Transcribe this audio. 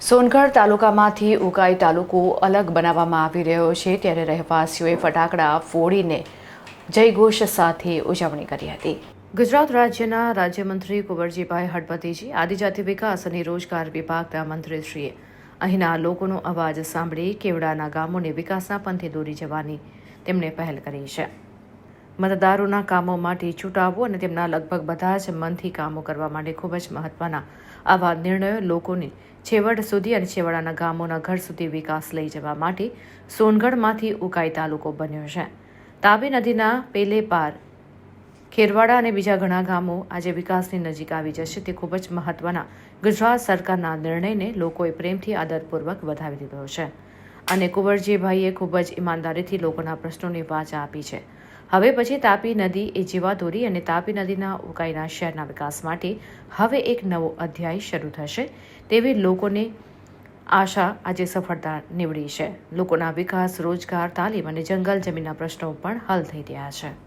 સોનગઢ તાલુકામાંથી ઉકાઈ તાલુકો અલગ બનાવવામાં આવી રહ્યો છે. ત્યારે રહેવાસીઓએ ફટાકડા ફોડીને જયઘોષ સાથે ઉજવણી કરી હતી. ગુજરાત રાજ્યના રાજ્યમંત્રી કુંવરજીભાઈ હળપતિજી, આદિજાતિ વિકાસ અને રોજગાર વિભાગના મંત્રીશ્રીએ અહીંના લોકોનો અવાજ સાંભળી કેવડાના ગામોને વિકાસના પંથે દોરી જવાની તેમણે પહેલ કરી છે. મતદારોના કામો માટે ચૂંટાવવું અને તેમના લગભગ બધા જ મનથી કામો કરવા માટે ખૂબ જ મહત્વના આવા નિર્ણયો લોકોને છેવટ સુધી અને છેવાડાના ગામોના ઘર સુધી વિકાસ લઈ જવા માટે સોનગઢમાંથી ઉકાઈ તાલુકો બન્યો છે. તાપી નદીના પેલે પાર, ખેરવાડા અને બીજા ઘણા ગામો આજે વિકાસની નજીક આવી જશે. તે ખૂબ જ મહત્વના ગુજરાત સરકારના નિર્ણયને લોકોએ પ્રેમથી આદરપૂર્વક વધાવી દીધો છે. અને કુંવરજીભાઈએ ખૂબ જ ઈમાનદારીથી લોકોના પ્રશ્નોની વાચા આપી છે. હવે પછી તાપી નદી એ જીવાદોરી અને તાપી નદીના ઉકાઈના શહેરના વિકાસ માટે હવે એક નવો અધ્યાય શરૂ થશે. તેવી લોકોને આશા આજે સફળતા નીવડી છે. લોકોના વિકાસ, રોજગાર, તાલીમ અને જંગલ જમીનના પ્રશ્નો પણ હલ થઈ રહ્યા છે.